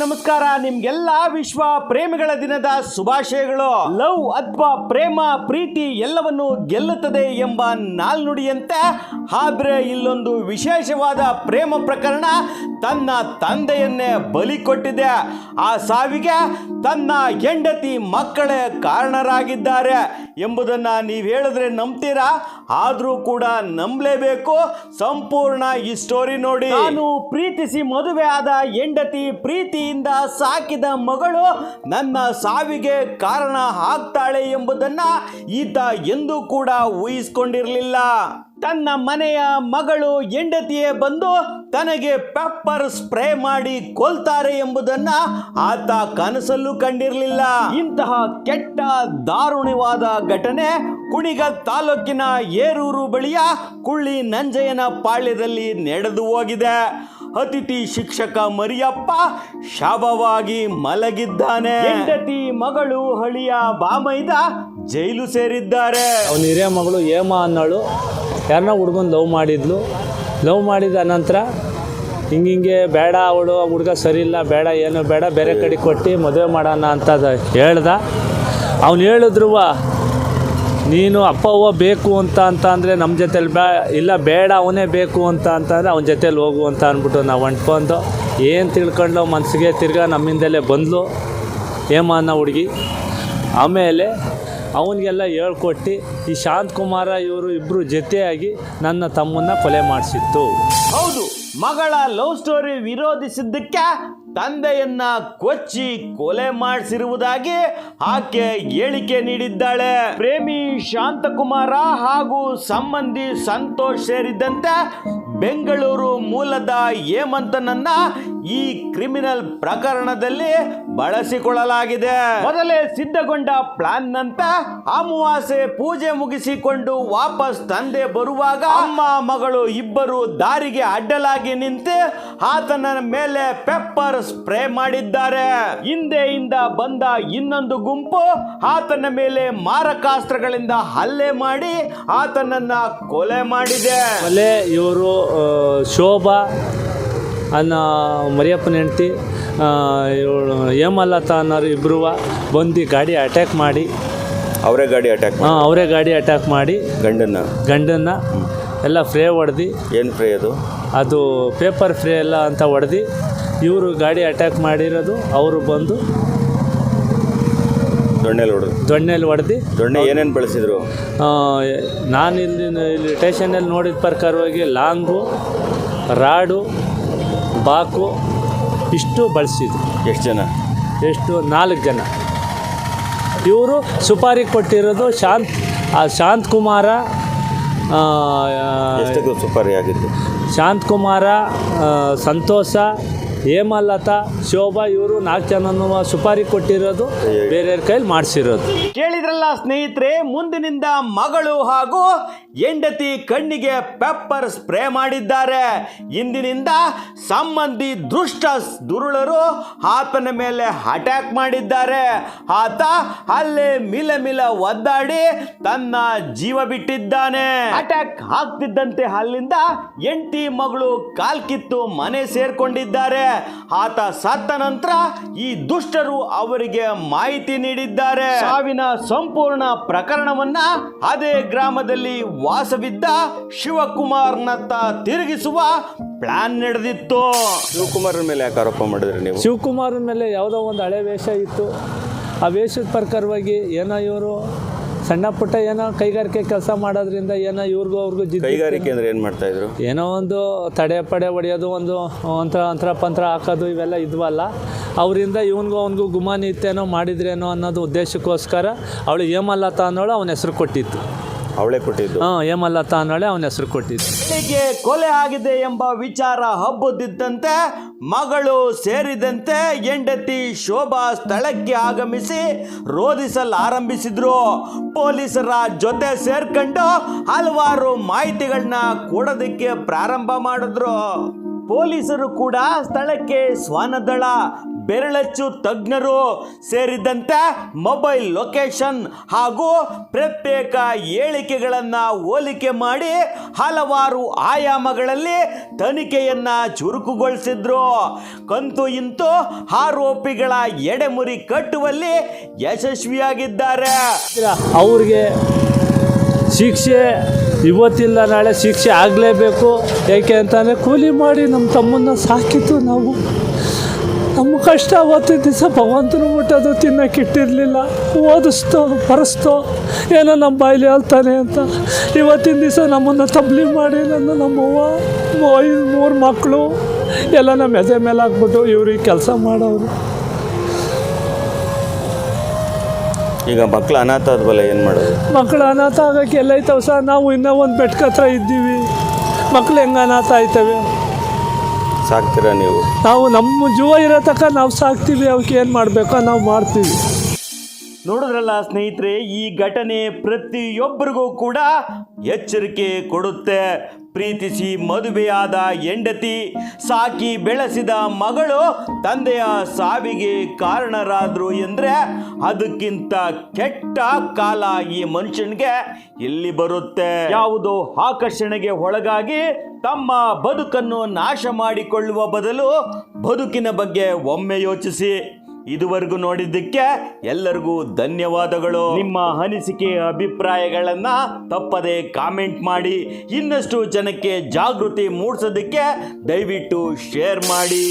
ನಮಸ್ಕಾರ. ನಿಮ್ಗೆಲ್ಲ ವಿಶ್ವ ಪ್ರೇಮಿಗಳ ದಿನದ ಶುಭಾಶಯಗಳು. ಲವ್ ಅಥವಾ ಪ್ರೇಮ, ಪ್ರೀತಿ ಎಲ್ಲವನ್ನು ಗೆಲ್ಲುತ್ತದೆ ಎಂಬ ನಾಲ್ನುಡಿಯಂತೆ ಆದ್ರೆ ಇಲ್ಲೊಂದು ವಿಶೇಷವಾದ ಪ್ರೇಮ ಪ್ರಕರಣ ತನ್ನ ತಂದೆಯನ್ನೇ ಬಲಿ ಕೊಟ್ಟಿದೆ. ಆ ಸಾವಿಗೆ ತನ್ನ ಹೆಂಡತಿ ಮಕ್ಕಳೇ ಕಾರಣರಾಗಿದ್ದಾರೆ ಎಂಬುದನ್ನ ನೀವು ಹೇಳಿದ್ರೆ ನಂಬ್ತೀರಾ? ಆದರೂ ಕೂಡ ನಂಬಲೇಬೇಕು. ಸಂಪೂರ್ಣ ಈ ಸ್ಟೋರಿ ನೋಡಿ. ನಾನು ಪ್ರೀತಿಸಿ ಮದುವೆ ಆದ ಹೆಂಡತಿ ಪ್ರೀತಿಯಿಂದ ಸಾಕಿದ ಮಗಳು ನನ್ನ ಸಾವಿಗೆ ಕಾರಣ ಆಗ್ತಾಳೆ ಎಂಬುದನ್ನ ಈತ ಎಂದೂ ಕೂಡ ಊಹಿಸ್ಕೊಂಡಿರಲಿಲ್ಲ. ತನ್ನ ಮನೆಯ ಮಗಳು ಹೆಂಡತಿಯೇ ಬಂದು ತನಗೆ ಪೆಪ್ಪರ್ ಸ್ಪ್ರೇ ಮಾಡಿ ಕೊಲ್ತಾರೆ ಎಂಬುದನ್ನ ಆತ ಕನಸಲ್ಲೂ ಕಂಡಿರಲಿಲ್ಲ. ಇಂತಹ ಕೆಟ್ಟ, ದಾರುಣವಾದ ಘಟನೆ ಕುಣಿಗಲ್ ತಾಲೂಕಿನ ಏರೂರು ಬಳಿಯ ಕುಳ್ಳಿ ನಂಜಯ್ಯನ ಪಾಳ್ಯದಲ್ಲಿ ನಡೆದು ಹೋಗಿದೆ. ಅತಿಥಿ ಶಿಕ್ಷಕ ಮರಿಯಪ್ಪ ಶವವಾಗಿ ಮಲಗಿದ್ದಾನೆ. ಹೆಂಡತಿ ಮಗಳು ಹಳಿಯ ಬಾಮೈದ ಜೈಲು ಸೇರಿದ್ದಾರೆ. ಅವನ ಹಿರಿಯ ಮಗಳು ಹೇಮ ಅನ್ನೋಳು ಯಾರನ್ನ ಹುಡ್ಗನ್ ಲವ್ ಮಾಡಿದ್ಲು. ಲವ್ ಮಾಡಿದ ನಂತರ ಹಿಂಗಿಂಗೆ ಬೇಡ ಅವಳು ಹುಡುಗ ಸರಿ ಬೇಡ ಏನು, ಬೇಡ, ಬೇರೆ ಕಡೆ ಕೊಟ್ಟು ಮದುವೆ ಮಾಡೋಣ ಅಂತ ಹೇಳ್ದ. ಅವ್ನು ಹೇಳಿದ್ರು ನೀನು ಅಪ್ಪ, ಅವ್ವ ಬೇಕು ಅಂತ ಅಂತ ಅಂದರೆ ನಮ್ಮ ಜೊತೇಲಿ ಬೇ, ಇಲ್ಲ ಬೇಡ ಅವನೇ ಬೇಕು ಅಂತ ಅಂತಂದರೆ ಅವನ ಜೊತೆಲಿ ಹೋಗು ಅಂತ ಅಂದ್ಬಿಟ್ಟು ನಾವು ಹೊಂಟ್ಕೊಂಡು ಏನು ತಿಳ್ಕೊಂಡು ಮನಸ್ಸಿಗೆ ತಿರ್ಗಾ ನಮ್ಮಿಂದಲೇ ಬಂದ್ಲು. ಹೇಮಾನ ಹುಡುಗಿ. ಆಮೇಲೆ ಅವನಿಗೆಲ್ಲ ಹೇಳ್ಕೊಟ್ಟು ಈ ಶಾಂತಕುಮಾರ ಇವರು ಇಬ್ಬರು ಜೊತೆಯಾಗಿ ನನ್ನ ತಮ್ಮನ್ನ ಕೊಲೆ ಮಾಡಿಸಿತ್ತು. ಹೌದು, ಮಗಳ ಲವ್ ಸ್ಟೋರಿ ವಿರೋಧಿಸಿದ್ದಕ್ಕೆ ತಂದೆಯನ್ನ ಕೊಚ್ಚಿ ಕೊಲೆ ಮಾಡಿಸಿರುವುದಾಗಿ ಆಕೆ ಹೇಳಿಕೆ ನೀಡಿದ್ದಾಳೆ. ಪ್ರೇಮಿ ಶಾಂತಕುಮಾರ ಹಾಗೂ ಸಂಬಂಧಿ ಸಂತೋಷ್ ಸೇರಿದಂತೆ ಬೆಂಗಳೂರು ಮೂಲದ ಹೇಮಂತನನ್ನ ಈ ಕ್ರಿಮಿನಲ್ ಪ್ರಕರಣದಲ್ಲಿ ಬಳಸಿಕೊಳ್ಳಲಾಗಿದೆ. ಮೊದಲೇ ಸಿದ್ಧಗೊಂಡ ಪ್ಲಾನ್ ನಂತ ಅಮಾವಾಸ್ಯೆ ಪೂಜೆ ಮುಗಿಸಿಕೊಂಡು ವಾಪಸ್ ತಂದೆ ಬರುವಾಗ ಅಮ್ಮ ಮಗಳು ಇಬ್ಬರು ದಾರಿಗೆ ಅಡ್ಡಲಾಗಿ ನಿಂತು ಆತನ ಮೇಲೆ ಪೆಪ್ಪರ್ ಸ್ಪ್ರೇ ಮಾಡಿದ್ದಾರೆ. ಹಿಂದೆಯಿಂದ ಬಂದ ಇನ್ನೊಂದು ಗುಂಪು ಆತನ ಮೇಲೆ ಮಾರಕಾಸ್ತ್ರಗಳಿಂದ ಹಲ್ಲೆ ಮಾಡಿ ಆತನನ್ನ ಕೊಲೆ ಮಾಡಿದೆ. ಕೊಲೆ ಇವರು ಶೋಭಾ ಅನ್ನೋ ಮರಿಯಪ್ಪನ ಹೆಂಡ್ತಿ ಇವಳು ಹೇಮಲತಾ ಅನ್ನೋರು ಇಬ್ಬರು ಬಂದು ಗಾಡಿ ಅಟ್ಯಾಕ್ ಮಾಡಿ. ಅವರೇ ಗಾಡಿ ಅಟ್ಯಾಕ್ ಹಾಂ ಅವರೇ ಗಾಡಿ ಅಟ್ಯಾಕ್ ಮಾಡಿ. ಗಂಡನ್ನ? ಗಂಡನ್ನ ಎಲ್ಲ ಫ್ರೇ ಹೊಡೆದು. ಏನು ಫ್ರೇ ಅದು? ಅದು ಪೇಪರ್ ಫ್ರೇ ಎಲ್ಲ ಅಂತ ಹೊಡೆದು. ಇವರು ಗಾಡಿ ಅಟ್ಯಾಕ್ ಮಾಡಿರೋದು ಅವರು ಬಂದು ದೊಣ್ಣೆಲಿ ಹೊಡೆದು. ದೊಣ್ಣೆಲಿ ಹೊಡೆದು. ದೊಣ್ಣೆ ಏನೇನು ಬಳಸಿದ್ರು? ನಾನು ಇಲ್ಲಿ ಇಲ್ಲಿ ಸ್ಟೇಷನಲ್ಲಿ ನೋಡಿದ ಪ್ರಕಾರವಾಗಿ ಲಾಂಗು ರಾಡು ಬಾಕು ಇಷ್ಟು ಬಳಸಿದ್ರು. ಎಷ್ಟು ಜನ? ಎಷ್ಟು? ನಾಲ್ಕು ಜನ. ಇವರು ಸುಪಾರಿ ಕೊಟ್ಟಿರೋದು ಶಾಂತ್ ಆ ಶಾಂತ್ ಕುಮಾರ ಸುಪಾರಿ ಆಗಿದ್ದು? ಶಾಂತ್ ಕುಮಾರ ಸಂತೋಷ ಹೇಮಲತಾ, ಶೋಭಾ ಇವರು ನಾಲ್ಕು ಜನನು ಸುಪಾರಿ ಕೊಟ್ಟಿರೋದು, ಬೇರೆಯವ್ರ ಕೈಲಿ ಮಾಡಿಸಿರೋದು. ಕೇಳಿದ್ರಲ್ಲ ಸ್ನೇಹಿತರೆ, ಮುಂದಿನಿಂದ ಮಗಳು ಹಾಗೂ ಹೆಂಡತಿ ಕಣ್ಣಿಗೆ ಪೆಪ್ಪರ್ ಸ್ಪ್ರೇ ಮಾಡಿದ್ದಾರೆ. ಇಂದಿನಿಂದ ಸಂಬಂಧಿ ದುಷ್ಟ ದುರುಳರು ಆತನ ಮೇಲೆ ಅಟ್ಯಾಕ್ ಮಾಡಿದ್ದಾರೆ. ಆತ ಅಲ್ಲೇ ಮಿಲ ಮಿಲ ಒದ್ದಾಡಿ ತನ್ನ ಜೀವ ಬಿಟ್ಟಿದ್ದಾನೆ. ಅಟ್ಯಾಕ್ ಆಗ್ತಿದ್ದಂತೆ ಅಲ್ಲಿಂದ ಎಂಟಿ ಮಗಳು ಕಾಲ್ಕಿತ್ತು ಮನೆ ಸೇರ್ಕೊಂಡಿದ್ದಾರೆ. ಆತ ಸತ್ತ ನಂತರ ಈ ದುಷ್ಟರು ಅವರಿಗೆ ಮಾಹಿತಿ ನೀಡಿದ್ದಾರೆ. ಸಾವಿನ ಸಂಪೂರ್ಣ ಪ್ರಕರಣವನ್ನ ಅದೇ ಗ್ರಾಮದಲ್ಲಿ ವಾಸವಿದ್ದ ಶಿವಕುಮಾರ್ನತ್ತ ತಿರುಗಿಸುವ ಪ್ಲಾನ್ ನಡೆದಿತ್ತು. ಶಿವಕುಮಾರನ ಮೇಲೆ ಯಾಕೆ ಆರೋಪ ಮಾಡಿದ್ರಿ ನೀವು? ಶಿವಕುಮಾರನ ಮೇಲೆ ಯಾವುದೋ ಒಂದು ಹಳೆ ವೇಷ ಇತ್ತು. ಆ ವೇಷದ ಪ್ರಕಾರವಾಗಿ ಏನೋ ಇವರು ಸಣ್ಣ ಪುಟ್ಟ ಏನೋ ಕೈಗಾರಿಕೆ ಕೆಲಸ ಮಾಡೋದ್ರಿಂದ ಏನೋ ಇವ್ರಿಗೂ ಅವ್ರಿಗೂ ಜಿ ಕೈಗಾರಿಕೆ ಅಂದ್ರೆ ಏನು ಮಾಡ್ತಾ ಇದ್ರು? ಏನೋ ಒಂದು ತಡೆ ಪಡೆ ಹೊಡೆಯೋದು ಒಂದು ಒಂಥರ ಅಂತರ ಪಂತ್ರ ಹಾಕೋದು ಇವೆಲ್ಲ ಇದ್ವಲ್ಲ. ಅವರಿಂದ ಇವನಿಗೂ ಅವನಿಗೂ ಗುಮಾನಿ ಇತ್ತೇನೋ ಮಾಡಿದ್ರೇನೋ ಅನ್ನೋದು ಉದ್ದೇಶಕ್ಕೋಸ್ಕರ ಅವಳು ಹೇಮಲತಾ ಅನ್ನೋಳು ಅವನ ಹೆಸರು ಕೊಟ್ಟಿತ್ತು. ಅವಳೇ ಕೊಟ್ಟಿದ್ದು. ಹಾಂ ಹೇಮಲತಾ ಅನ್ನೋಳೆ ಅವನ ಹೆಸರು ಕೊಟ್ಟಿದ್ದು. ಬೆಳಿಗ್ಗೆ ಕೊಲೆ ಆಗಿದೆ ಎಂಬ ವಿಚಾರ ಹಬ್ಬದಿದ್ದಂತೆ ಮಗಳು ಸೇರಿದಂತೆ ಹೆಂಡತಿ ಶೋಭಾ ಸ್ಥಳಕ್ಕೆ ಆಗಮಿಸಿ ರೋಧಿಸಲು ಆರಂಭಿಸಿದ್ರು ಪೊಲೀಸರ ಜೊತೆ ಸೇರ್ಕೊಂಡು ಹಲವಾರು ಮಾಹಿತಿಗಳನ್ನ ಕೊಡೋದಕ್ಕೆ ಪ್ರಾರಂಭ ಮಾಡಿದ್ರು. ಪೊಲೀಸರು ಕೂಡ ಸ್ಥಳಕ್ಕೆ ಶ್ವಾನದಳ ಬೆರಳಚ್ಚು ತಜ್ಞರು ಸೇರಿದಂತೆ ಮೊಬೈಲ್ ಲೊಕೇಶನ್ ಹಾಗೂ ಪ್ರತ್ಯೇಕ ಹೇಳಿಕೆಗಳನ್ನು ಹೋಲಿಕೆ ಮಾಡಿ ಹಲವಾರು ಆಯಾಮಗಳಲ್ಲಿ ತನಿಖೆಯನ್ನು ಚುರುಕುಗೊಳಿಸಿದ್ರು. ಕಂತು ಇಂತು ಆರೋಪಿಗಳ ಎಡೆಮುರಿ ಕಟ್ಟುವಲ್ಲಿ ಯಶಸ್ವಿಯಾಗಿದ್ದಾರೆ. ಅವ್ರಿಗೆ ಶಿಕ್ಷೆ ಇವತ್ತಿಲ್ಲ, ನಾಳೆ ಶಿಕ್ಷೆ ಆಗಲೇಬೇಕು. ಏಕೆ ಅಂತಂದರೆ ಕೂಲಿ ಮಾಡಿ ನಮ್ಮ ತಮ್ಮನ್ನ ಸಾಕಿತ್ತು ನಾವು. ನಮ್ಮ ಕಷ್ಟ ಅವತ್ತು ದಿವಸ ಭಗವಂತನ ಮುಟ್ಟೋದು ತಿನ್ನೋಕೆ ಇಟ್ಟಿರಲಿಲ್ಲ. ಓದಿಸ್ತೋ ಬರೆಸ್ತೋ. ಏನೋ ನಮ್ಮ ಬಾಯಲ್ಲಿ ಹೇಳ್ತಾನೆ ಅಂತ. ಇವತ್ತಿನ ದಿವಸ ನಮ್ಮನ್ನು ತಬ್ಲಿ ಮಾಡಿ ನನ್ನ ನಮ್ಮವ್ವ ಐದು ಮೂರು ಮಕ್ಕಳು ಎಲ್ಲ ನಮ್ಮ ಎದೆ ಮೇಲೆ ಹಾಕ್ಬಿಟ್ಟು ಇವ್ರಿಗೆ ಕೆಲಸ ಮಾಡೋರು. ಈಗ ಮಕ್ಕಳು ಅನಾಥ ಆದ್ಮೇಲೆ ಏನು ಮಾಡೋದು? ಮಕ್ಕಳು ಅನಾಥ ಆಗೋಕ್ಕೆ ಎಲ್ಲೈತವ ಸರ್? ನಾವು ಇನ್ನೂ ಒಂದು ಬೆಟ್ಕತ್ರ ಇದ್ದೀವಿ. ಮಕ್ಳು ಹೆಂಗೆ ಅನಾಥ ಆಯ್ತವೆ? ಸಾಕ್ತೀರಾ ನೀವು? ನಾವು ನಮ್ಮ ಜೀವ ಇರೋ ತಕ್ಕ ನಾವು ಸಾಕ್ತೀವಿ ಅವಕ್ಕೆ ಏನು ಮಾಡಬೇಕೋ ನಾವು ಮಾಡ್ತೀವಿ. ನೋಡಿದ್ರಲ್ಲ ಸ್ನೇಹಿತರೆ ಈ ಘಟನೆ ಪ್ರತಿಯೊಬ್ಬರಿಗೂ ಕೂಡ ಎಚ್ಚರಿಕೆ ಕೊಡುತ್ತೆ. ಪ್ರೀತಿಸಿ ಮದುವೆಯಾದ ಹೆಂಡತಿ, ಸಾಕಿ ಬೆಳೆಸಿದ ಮಗಳು ತಂದೆಯ ಸಾವಿಗೆ ಕಾರಣರಾದರು ಎಂದರೆ ಅದಕ್ಕಿಂತ ಕೆಟ್ಟ ಕಾಲ ಈ ಮನುಷ್ಯನಿಗೆ ಇಲ್ಲಿ ಬರುತ್ತೆ. ಯಾವುದೋ ಆಕರ್ಷಣೆಗೆ ಒಳಗಾಗಿ ತಮ್ಮ ಬದುಕನ್ನು ನಾಶ ಮಾಡಿಕೊಳ್ಳುವ ಬದಲು ಬದುಕಿನ ಬಗ್ಗೆ ಒಮ್ಮೆ ಯೋಚಿಸಿ. ಇದುವರೆಗೂ ನೋಡಿದ್ದಕ್ಕೆ ಎಲ್ಲರಿಗೂ ಧನ್ಯವಾದಗಳು. ನಿಮ್ಮ ಅನಿಸಿಕೆ ಅಭಿಪ್ರಾಯಗಳನ್ನ ತಪ್ಪದೆ ಕಾಮೆಂಟ್ ಮಾಡಿ, ಇನ್ನಷ್ಟು ಜನಕ್ಕೆ ಜಾಗೃತಿ ಮೂಡಿಸೋದಕ್ಕೆ ದಯವಿಟ್ಟು ಶೇರ್ ಮಾಡಿ.